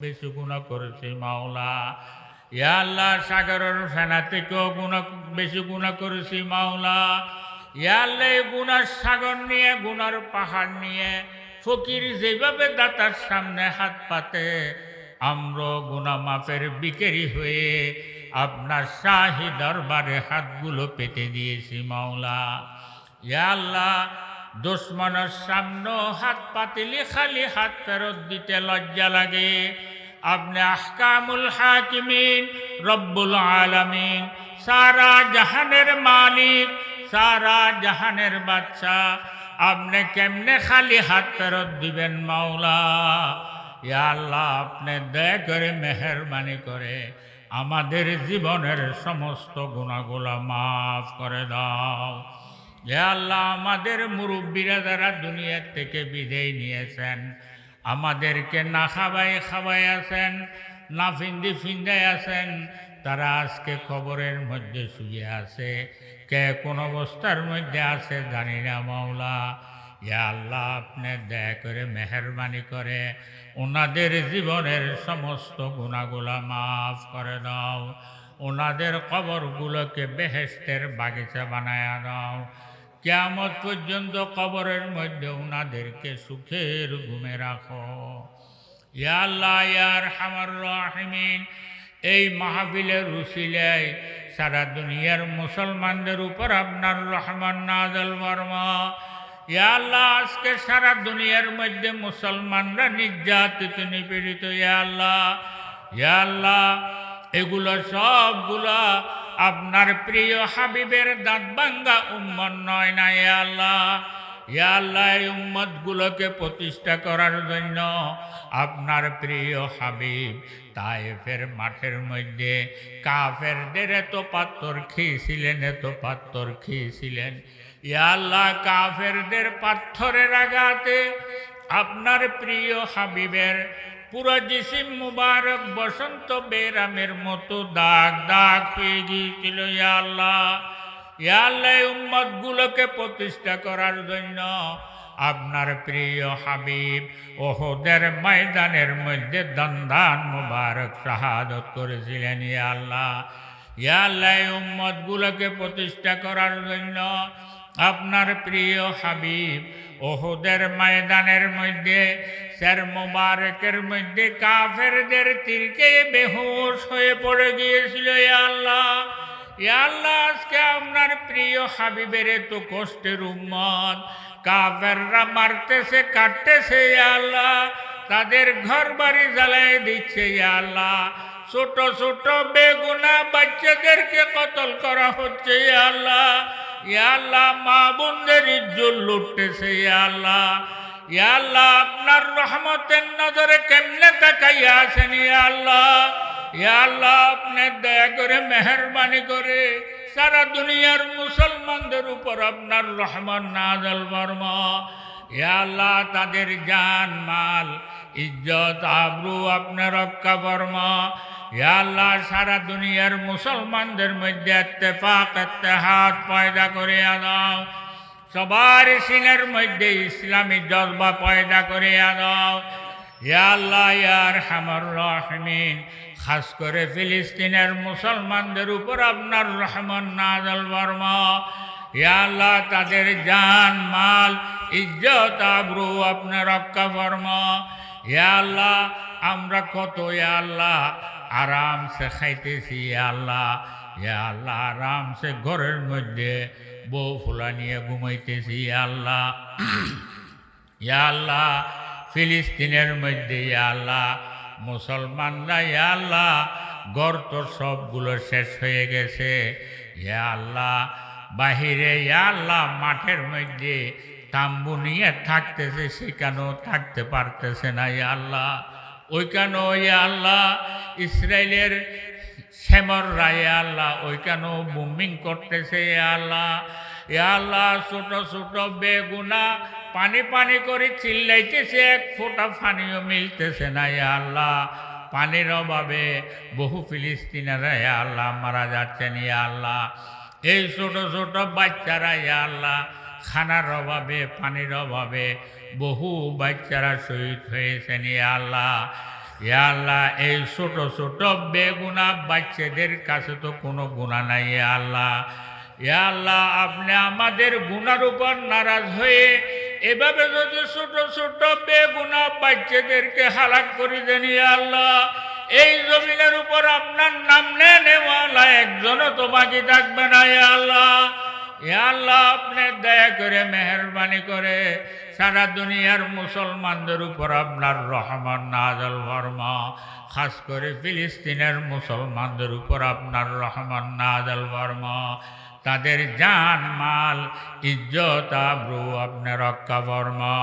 বেশি গুণা করেছি মাওলা। ইয়া আল্লাহ, সাগরের ফেনা থেকেও গুণা, বেশি গুণা করেছি মাওলা। ইয়া আল্লাহ গুনার সাগর নিয়ে গুনার পাহাড় নিয়ে, ফকির যেভাবে দাতার সামনে হাত পাতে আমরা গুনা মাপের বিকেরি হয়ে আপনার শাহী দরবারে হাতগুলো পেতে দিয়েছি মাওলা। ইয়া আল্লাহ দুশ্মনের সামনে হাত পাতিলে খালি হাত ফেরত দিতে লজ্জা লাগে। আপনি আহকামুল হাকিমিন, রব্বুল আলামিন, সারা জাহানের মালিক, সারা জাহানের বাচ্চা আপনি কেমনে খালি হাত ফেরত দিবেন মাওলা? আল্লাহ, আপনি দয়া করে মেহরবানি করে আমাদের জীবনের সমস্ত গুণাগুলা মাফ করে দাও। হে আল্লাহ, আমাদের মুরব্বীরা যারা দুনিয়ার থেকে বিদায় নিয়েছেন, আমাদেরকে না খাবাই খাবাই আছেন, না ফিন্দি ফিন্দাই আছেন, তারা আজকে খবরের মধ্যে শুয়ে আছে। কে কোন অবস্থার মধ্যে আছে জানি না মাওলা। ইয়া আল্লাহ, আপনি দয়া করে মেহরবানি করে ওনাদের জীবনের সমস্ত গুণাগুলা মাফ করে দাও। ওনাদের কবরগুলোকে বেহেস্তের বাগিচা বানায়া দাও। কেয়ামত পর্যন্ত কবরের মধ্যে ওনাদেরকে সুখের ঘুমে রাখো। ইয়া আল্লাহ ইয়ার হামার রাহিমিন। এই মাহফিলের রুসিলায় সারা দুনিয়ার মুসলমানদের উপর আপনার রহমান নাজল বর্মা ইয়া আল্লাহ, আজকে সারা দুনিয়ার মধ্যে মুসলমানরা নির্যাতিত, নিপীড়িত। ইয়া আল্লাহ ইয়া আল্লাহ এগুলো সবগুলা আপনার প্রিয় হাবিবের দাঁত ভাঙ্গা উম্মত নয় না, ইয়া আল্লাহ। ইয়া প্রতিষ্ঠা করার জন্য আপনার প্রিয় হাবিব তায়েফের মাঠের মধ্যে কাফেরদের এত পাত্তর খেয়েছিলেন, এত পাত্তর খেয়েছিলেন। ইয়া আল্লাহ, কাফেরদের পাথরের আঘাতে আপনার প্রিয় হাবিবের পুরো জিসিম মুবারক বসন্ত বেরামের মতো দাগ দাগ হয়ে গিয়েছিল আল্লাহ। আল্লাহ উম্মত গুলোকে প্রতিষ্ঠা করার জন্য আপনার প্রিয় হাবিব ওহদের ময়দানের মধ্যে দন্দান মুবারক শাহাদত করেছিলেন, ইয়া আল্লাহ। ইয়া গুলোকে প্রতিষ্ঠা করার জন্য আপনার প্রিয় হাবিব ওহুদের ময়দানের মধ্যে স্যার মুবারকের মধ্যে কাফেরদের তীরকে বেহুশ হয়ে পড়ে গিয়েছিল আল্লাহ। আল্লাহ, আজকে আপনার প্রিয় হাবিবের তো কষ্টের উম্মত। কাফেররা মারতেছে, কাটতেছে আল্লাহ। তাদের ঘর বাড়ি জ্বালাই দিচ্ছে আল্লাহ। ছোট ছোট বেগুনা বাচ্চাদেরকে কতল করা হচ্ছে আল্লাহ। আল্লাহ, মা বোনদের ইজ্জত লুটতেছে আল্লাহ। আল্লাহ, আপনার রহমতের নজরে কেমনে তাকাইয়া ইয়া আল্লাহ? আল্লাহ, আপনি দয়া করে মেহরবানি করে সারা দুনিয়ার মুসলমানদের উপর আপনার রহমান নাজল বর্মা আল্লাহ, তাদের জান, মাল, ইজ্জত, আবরু আপনার রক্ষা বর্মা আল্লাহ, সারা দুনিয়ার মুসলমানদের মধ্যে ইত্তেফাক, ইত্তেহাদ পয়দা করে দাও সবার সিনের মধ্যে ইসলামী জজবা পয়দা করে দাও ইয়া ইয়ার হামর খাস করে ফিলিস্তিনের মুসলমানদের উপর আপনার রহমান নাজল বর্মা তাদের জান, মাল, ইজ্জত, আবরু আপনার রক্ষা বর্মা আল্লাহ, আমরা কত আল্লাহ আরামসে খাইতেছি আল্লাহ, ইয়া আল্লাহ, আরামসে ঘরের মধ্যে বউ ফুলা নিয়ে ঘুমাইতেছি আল্লাহ, ইয়া আল্লাহ, ফিলিস্তিনের মধ্যে, ইয়া আল্লাহ, মুসলমানরা, ইয়া আল্লাহ গড় তোর সবগুলো শেষ হয়ে গেছে, ইয়া আল্লাহ, বাহিরে, ইয়া আল্লাহ, মাঠের মধ্যে তাম্বু নিয়ে থাকতেছে, সেখানেও থাকতে পারতেছে না, ইয়া আল্লাহ। ওইখানেও ইয়া আল্লাহ ইসরায়েলের শ্যামর রায় আল্লাহ, ওইখানেও বুমিং করতেছে আল্লাহ। ইয়া আল্লাহ, ছোট ছোট বেগুনা পানি পানি করে চিল্লাইতেছে, এক ফোঁটা পানিও মিলতেছে না ইয়া আল্লাহ। পানির অভাবে বহু ফিলিস্তিনারা ইয়া আল্লাহ মারা যাচ্ছেন ইয়া আল্লাহ। এই ছোট ছোট বাচ্চারা ইয়া আল্লাহ, খানার অভাবে, পানির অভাবে বহু বাচ্চারা শহীদ হয়েছেন ইয়া আল্লাহ। ইয়া আল্লাহ, এই ছোট ছোট বেগুনা বাচ্চাদের কাছে তো কোনো গুণা নাই ইয়া আল্লাহ। ইয়া আল্লাহ, আপনি আমাদের গুনার উপর নারাজ হয়ে এভাবে যদি ছোট ছোট বেগুনা বাচ্চাদেরকে হালাক করে দেন আল্লাহ, এই জমিনের উপর আপনার নাম নেওয়ালা একজনও তো বাকি থাকবে না আল্লাহ। আল্লাহ, আপনি দয়া করে মেহরবানি করে সারা দুনিয়ার মুসলমানদের উপর আপনার রহমান নাজল বর্মা খাস করে ফিলিস্তিনের মুসলমানদের উপর আপনার রহমান নাজল বর্মা তাদের জান, মাল, ইজ্জত, আব্রু আপনি রক্ষা বর্মা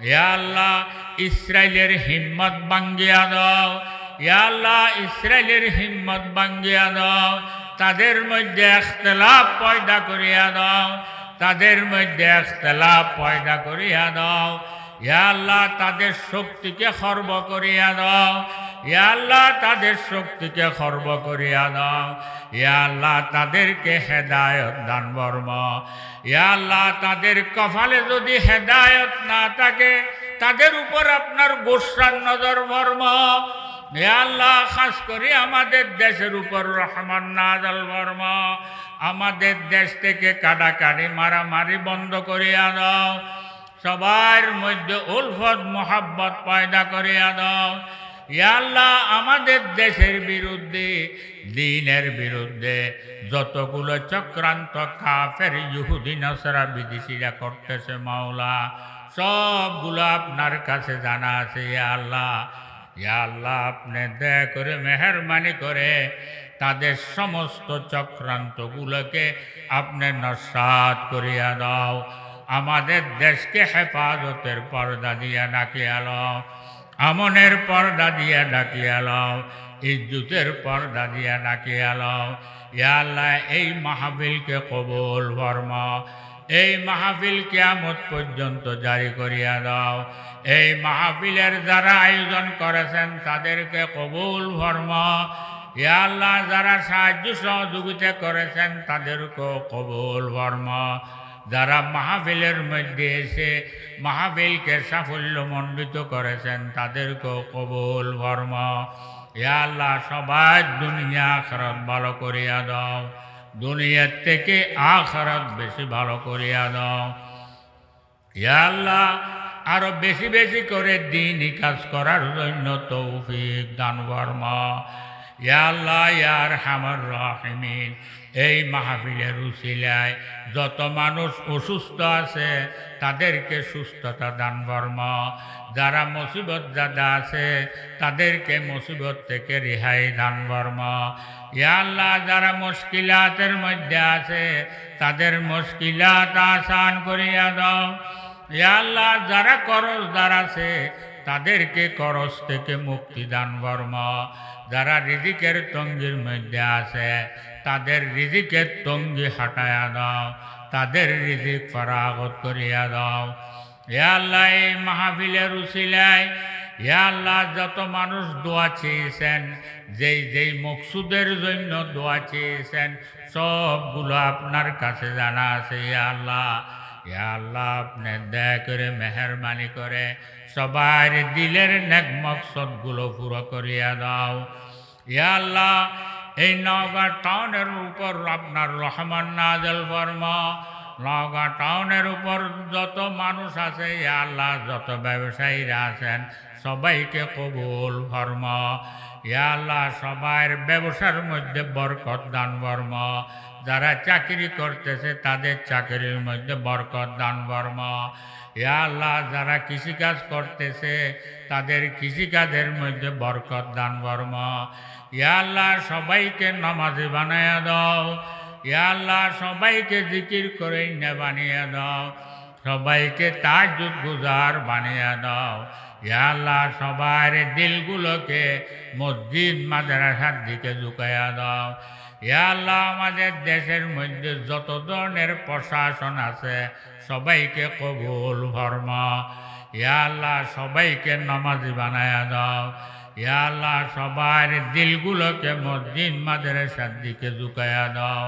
ইয়া আল্লাহ ইসরায়েলের হিম্মত ভাঙ্গিয়া দাও। ইয়া আল্লাহ ইসরায়েলের হিম্মত ভাঙ্গিয়া দাও। তাদের মধ্যে এখতলাফ পয়দা করিয়া দাও। তাদের মধ্যে এখতলাফ পয়দা করিয়া দাও। আল্লাহ, তাদের শক্তিকে খর্ব করিয়া দাও। ইয়া আল্লাহ, তাদের শক্তিকে খর্ব করিয়া দাও। ইয়া আল্লাহ, তাদেরকে হেদায়ত দান বর্ম আল্লাহ, তাদের কফালে যদি হেদায়ত না থাকে, তাদের উপর আপনার গোসার নজর বর্ম। আল্লাহ, খাস করে আমাদের দেশের উপর রহমান নাজল বর্মা, আমাদের দেশ থেকে কাটাকাটি মারামারি বন্ধ করিয়া দাও সবার মধ্যে উলফত মোহাব্বত পয়দা করিয়া দাও আল্লাহ, আমাদের দেশের বিরুদ্ধে, দিনের বিরুদ্ধে যতগুলো চক্রান্ত কাফের, ইহুদি, নসরা, বিদেশিরা করতেছে মাওলা, সবগুলো আপনার কাছে জানা আছে আল্লাহ। ইয়া আল্লাহ, আপনি দয়া করে মেহরবানি করে তাদের সমস্ত চক্রান্তগুলোকে আপনি নস্বাত করিয়া দাও। আমাদের দেশকে হেফাজতের পর্দা দিয়ে ডাকিয়া লও, আমনের পর্দা দিয়ে ডাকিয়া লও, ইজ্জুতের পর্দা দিয়ে ডাকিয়া লও। ইয়া আল্লাহ, এই মাহফিলকে কবুল ফরমা এই মাহফিল কিয়ামত পর্যন্ত জারি করিয়া দাও। এই মাহফিলের যারা আয়োজন করেছেন, তাদেরকে কবুল ফরমা। ইয়া আল্লাহ, যারা সাহায্য সহযোগিতা করেছেন, তাদেরকেও কবুল ফরমা। যারা মাহফিলের মধ্যে এসে মাহফিলকে সাফল্যমণ্ডিত করেছেন, তাদেরকেও কবুল ফরমা। ইয়া আল্লাহ সবাই দুনিয়া আখরাত ভালো করিয়া দাও। দুনিয়ার থেকে আখরাত বেশি ভালো করিয়া দাও। ইয়া আল্লাহ, আরও বেশি বেশি করে দিন কাজ করার জন্য তৌফিক দান বর্মা ইয়া ইয়ার হামার রাহিমিন। এই মাহফিলের উসিলায় যত মানুষ অসুস্থ আছে, তাদেরকে সুস্থতা দান বর্মা যারা মুসিবত দাদা আছে, তাদেরকে মুসিবত থেকে রেহাই দান বর্মা ইয়া আল্লাহ, যারা মুশকিলাতের মধ্যে আছে, তাদের মুশকিলাত আসান করিয়া দাও। ইয়া আল্লাহ, যারা করজদার আছে তাদেরকে করস থেকে মুক্তি দান বর্মা। যারা রিজিকের তঙ্গির মধ্যে আছে, তাদের রিজিকের তঙ্গি হাটায়া দাও, তাদের রিজিক ফরাগত করিয়া দাও। ইয়া আল্লাহ, এই মাহফিলের উসিলায় ইয়া আল্লাহ, যত মানুষ দোয়া চেয়েছেন, যেই যেই মকসুদের জন্য দোয়া চেয়েছেন, সবগুলো আপনার কাছে জানা আছে ইয়া আল্লাহ। ইয়া আল্লাহ, আপনি দয়া করে মেহরবানি করে সবার দিলের নেক মকসদগুলো পুরো করিয়া দাও। আল্লাহ, এই নওগাঁ টাউনের উপর আপনার রহমান নাজল বর্মা নওগাঁ টাউনের উপর যত মানুষ আছে, ইয়া আল্লাহ, যত ব্যবসায়ীরা আছেন, সবাইকে কবুল ফর্ম। ইয়া আল্লাহ সবার ব্যবসার মধ্যে বরকত দান বর্ম। যারা চাকরি করতেছে, তাদের চাকরির মধ্যে বরকত দান বর্ম। ইয়া আল্লাহ, যারা কৃষিকাজ করতেছে, তাদের কৃষিকাজের মধ্যে বরকত দান বর্ম। ইয়া আল্লাহ, সবাইকে নামাজি বানাইয়া দাও। ইয়া আল্লাহ, সবাইকে জিকির করে বানিয়ে দাও। সবাইকে তাজুদ গুজার বানিয়ে দাও। আল্লাহ সবার দিলগুলোকে মসজিদ, মাদ্রাসার দিকে ঝুঁকাইয়া দাও। আল্লাহ, আমাদের দেশের মধ্যে যত ধরনের প্রশাসন আছে, সবাইকে কবুল ইয়া আল্লাহ, সবাইকে নামাজি বানায়া দাও। আল্লাহ সবার দিলগুলোকে মসজিদ, মাদ্রাসার দিকে ঝুঁকাইয়া দাও।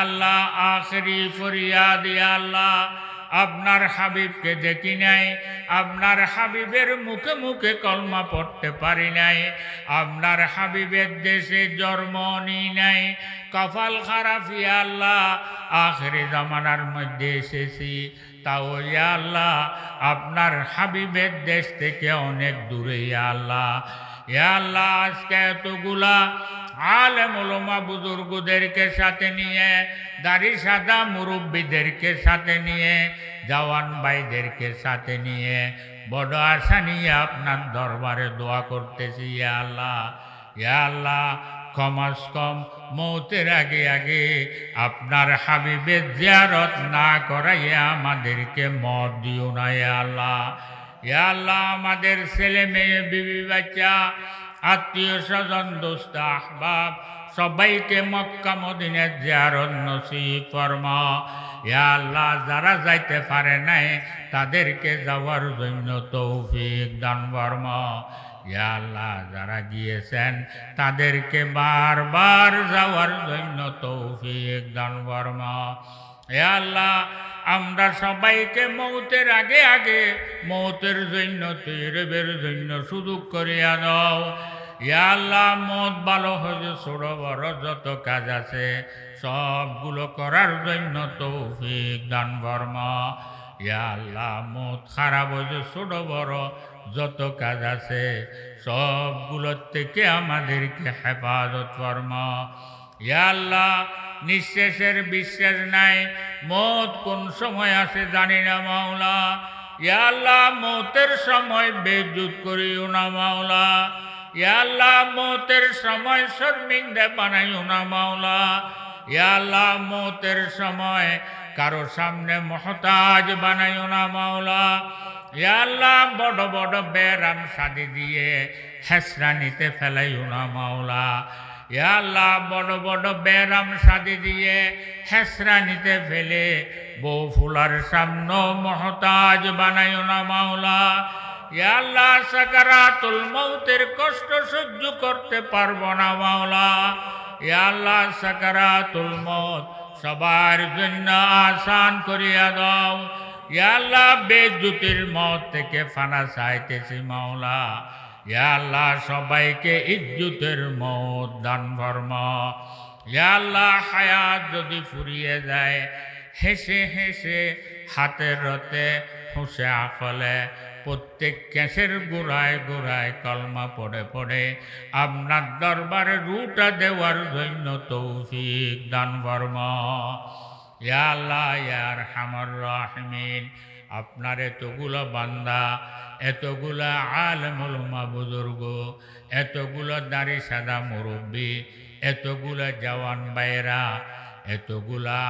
আল্লাহ, আখরি ফরিয়াদ আল্লাহ আপনার হাবিবকে দেখি নাই, আপনার হাবিবের মুখে মুখে কলমা পড়তে পারি নাই, আপনার হাবিবের দেশে জন্ম নিই নাই, কপাল খারাপ আল্লাহ, আখরি জামানার মধ্যে এসেছি, তাও আল্লাহ, আপনার হাবিবের দেশ থেকে অনেক দূরে আল্লাহ। ইয়া আল্লাহ, আজকে এতগুলা আলেম বুজুর্গদেরকে সাথে নিয়ে, দাড়ি সাদা মুরব্বীদেরকে সাথে নিয়ে, জওয়ান ভাইদেরকে সাথে নিয়ে, বড় আশা নিয়ে আপনার দরবারে দোয়া করতেছি ইয়া আল্লাহ। ইয়া আল্লাহ, কমাস কম, মৌতের আগে আগে আপনার হাবিবের জিয়ারত না করাইয়া আমাদেরকে মত দিও না আল্লাহ। আল্লাহ, আমাদের ছেলে মেয়ে, বিবি, বাচ্চা, আত্মীয় স্বজন দোস্ত আহবাব, সবাইকে মক্কা মদিনের জিয়ারত নসিব ফরমা। আল্লাহ, যারা যাইতে পারে নাই, তাদেরকে যাওয়ার জন্য তৌফিক দান ফরমা। ইয়া আল্লাহ, যারা গিয়েছেন, তাদেরকে বারবার যাওয়ার জন্য তৌফিক দান ফরমা। আল্লাহ আমরা সবাইকে মৌতের আগে আগে মৌতের জন্য, তৈরবের জন্য সুযোগ করিয়া দাও। ইয়া আল্লাহ মত ভালো হয়েছে ছোট বড় যত কাজ আছে সবগুলো করার জন্য তৌফিক দান বর্মা ইয়া আল্লাহ মত খারাপ হয়েছে ছোট বড় যত কাজ আছে সবগুলোর থেকে আমাদেরকে হেফাজত ইয়া আল্লাহ, নিঃশেষের বিশ্বাস নাই। মত কোন সময় আসে জানি না মাওলা। আল্লাহ, মতের সময় বেজুত করিও না মাওলা। আল্লাহ, মতের সময় শর্মিন্দা বানাইও না মাওলা। আল্লাহ, মতের সময় কারও সামনে মহতাজ বানাইও না মাওলা। আল্লাহ, বড় বড় বেরাম সাদি দিয়ে হেসরা নিতে ফেলাইও না মাওলা। আল্লাহ, বড় বড় বেরাম সাদি দিয়ে হেসরা নিতে ফেলে। বউ ফুলার সামনে মহতাজ বানাইও না মাওলা। আল্লাহ, সাকারাতুল মৌতের কষ্ট সহ্য করতে পারব না মাওলা। আল্লাহ, সাকারাতুল মৌত সবার জন্য আসান করিয়া দাও। আল্লাহ বেজুতির মত থেকে ফানা চাইতেছি মাওলা। ইয়া আল্লাহ, সবাইকে ইজ্জতের মত দান ধর্ম ইয়া আল্লাহ, হায়াত যদি ফুরিয়ে যায়, হেসে হেসে হাতের রতে হুসে আফলে, প্রত্যেক ক্যাসের গোড়ায় গোড়ায় কলমা পড়ে পড়ে, আপনার দরবারে রুটা দেওয়ার জন্য তৌফিক দান বর্ম ইয়া আল্লাহ ইয়ার হামর রাহমিন। আপনার এতগুলো বান্দা, এতগুলা আলমুলমা বুজুর্গ, এতগুলো দাড়ি সাদা মুরব্বী, এতগুলা জওয়ান বাইরা এতগুলা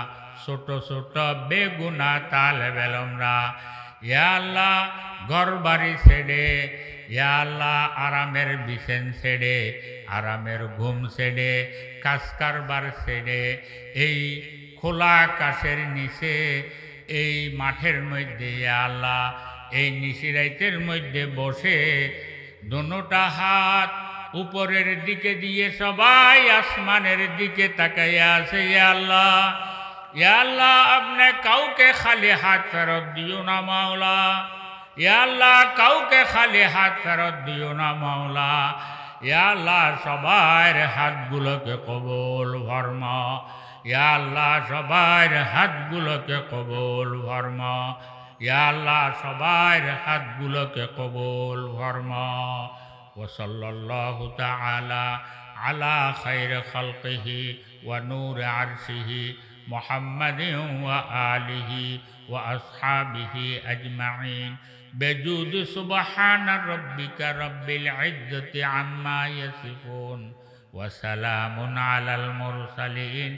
ছোট ছোট বেগুনা তাল বেলমরা আল্লাহ ঘর বাড়ি ছেড়ে, ইয়া আল্লাহ আরামের বিছেন ছেড়ে, আরামের ঘুম ছেড়ে কাজ কারবার ছেড়ে, এই খোলা আকাশের নিচে এই মাঠের মধ্যে আল্লাহ, এই নিশিরাইতের মধ্যে বসে দোনোটা হাত উপরের দিকে দিয়ে সবাই আসমানের দিকে তাকাইয়া আছে আল্লাহ আল্লাহ, আপনি কাউকে খালি হাত ফেরত দিও না, মাওলা আল্লাহ, কাউকে খালি হাত ফেরত দিও না, মাওলা আল্লাহ, সবার হাতগুলোকে কবল ভর্ম ইয়া আল্লাহ সবার হাতগুলোকে কবল ভর্ম ইয়া আল্লাহ সবার হাতগুলোকে কবল ভর্ম وصلى الله تعالى على خير خلقه ونور عرشه محمد وآله وأصحابه أجمعين بجود سبحان ربك رب العزة عما يصفون وسلام على المرسلين